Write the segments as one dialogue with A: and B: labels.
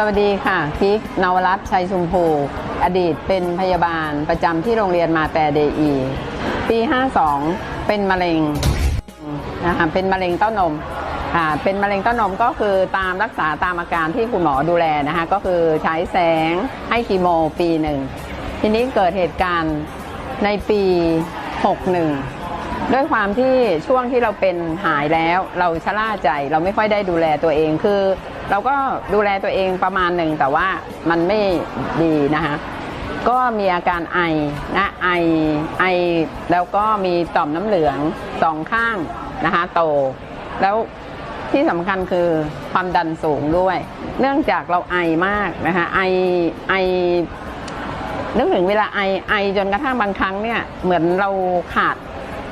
A: สวัสดีค่ะกิกนวรัตน์ชัยชุมพูอดีตเป็นพยาบาลประจำที่โรงเรียนมาแต่เดอี ปี 52 เป็นมะเร็งนะคะเป็นมะเร็งเต้านมค่ะเป็นมะเร็งเต้านมก็คือตามรักษาตามอาการที่คุณหมอดูแลนะคะก็คือใช้แสงให้คีโมปีหนึ่ง ทีนี้เกิดเหตุการณ์ในปี 61 ด้วยความที่ช่วงที่เราเป็นหายแล้ว เราชะล่าใจเราไม่ค่อยได้ดูแลตัวเองคือ เราก็ดูแลตัวเองประมาณหนึ่งแต่ว่ามันไม่ดีนะคะก็มีอาการไอนะไอไอแล้วก็มีต่อมน้ำเหลืองสองข้างนะคะโต แล้วที่สำคัญคือความดันสูงด้วย เนื่องจากเราไอมากนะคะไอไอนึกถึงเวลาไอไอจนกระทั่งบางครั้งเนี่ยเหมือนเราขาด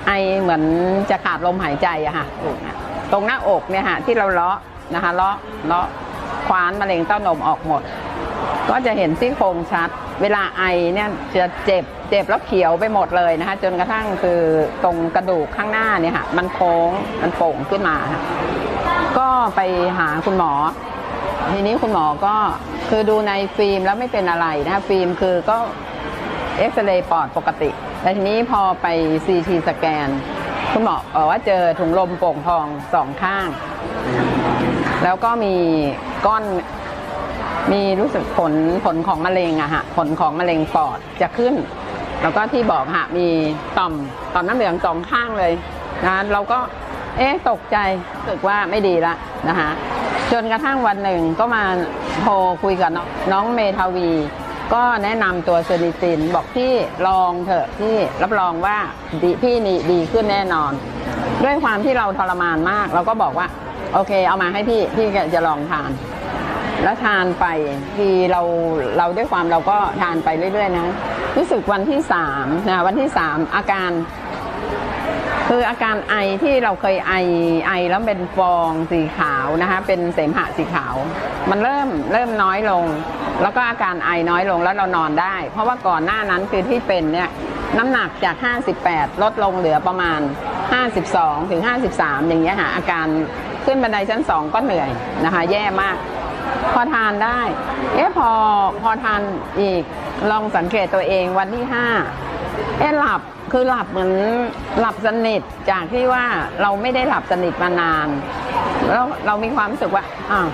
A: ไอเหมือนจะขาดลมหายใจอะค่ะตรงหน้าอกเนี่ยค่ะที่เราเลาะ นะคะเลาะเลาะคว้านมะเร็งเต้านมออกหมด ก็จะเห็นซี่โครงชัด เวลาไอเนี่ยจะเจ็บเจ็บแล้วเขียวไปหมดเลยนะคะจนกระทั่งคือตรงกระดูกข้างหน้าเนี่ยค่ะมันโค้งมันโป่งขึ้นมาค่ะก็ไปหาคุณหมอ ทีนี้คุณหมอก็คือดูในฟิล์มแล้วไม่เป็นอะไรนะคะฟิล์มคือก็เอ็กซเรย์ปอดปกติแต่ทีนี้พอไปซีทีสแกน คุณหมอบอกว่าเจอถุงลมโป่งพองสองข้าง แล้วก็มีก้อนมีรู้สึกผลผลของมะเร็งอะฮะผลของมะเร็งปอดจะขึ้น แล้วก็ที่บอกฮะมีต่อมต่อมน้ำเหลืองสองข้างเลยนะเราก็เอ๊ะตกใจรู้สึกว่าไม่ดีละนะคะจนกระทั่งวันหนึ่งก็มาโทรคุยกับน้องเมทาวี ก็แนะนำตัวเซนิตินบอกพี่ลองเถอะพี่รับรองว่าดีพี่นี่ดีขึ้นแน่นอน ด้วยความที่เราทรมานมาก เราก็บอกว่า โอเค เอามาให้พี่ พี่จะลองทาน แล้วทานไปทีเราเราด้วยความเราก็ทานไปเรื่อย ๆ นะรู้สึกวันที่สามนะวันที่สามอาการคืออาการไอที่เราเคยไอไอแล้วเป็นฟองสีขาวนะคะเป็นเสมหะสีขาว มันเริ่มเริ่มน้อยลง แล้วก็อาการไอน้อยลงแล้วเรานอนได้ เพราะว่าก่อนหน้านั้นคือที่เป็นเนี่ยน้ำหนักจาก 58 ลดลงเหลือประมาณ 52 ถึง 53 อย่างเงี้ยค่ะอาการขึ้นบันไดชั้น 2 ก็เหนื่อยนะคะ แย่มาก พอทานได้ เอ๊ะพอพอทานอีกลองสังเกตตัวเองวันที่ 5 เอ๊ะหลับคือหลับเหมือนหลับสนิทจากที่ว่าเราไม่ได้หลับสนิทมานาน แล้วเรามีความรู้สึกว่าอ้าว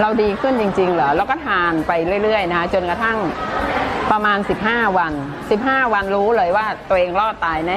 A: เราดีขึ้นจริง ๆ เหรอ แล้วก็ทานไปเรื่อย ๆ นะคะจนกระทั่งประมาณ 15 วัน 15 วันรู้เลยว่าตัวเองรอดตายแน่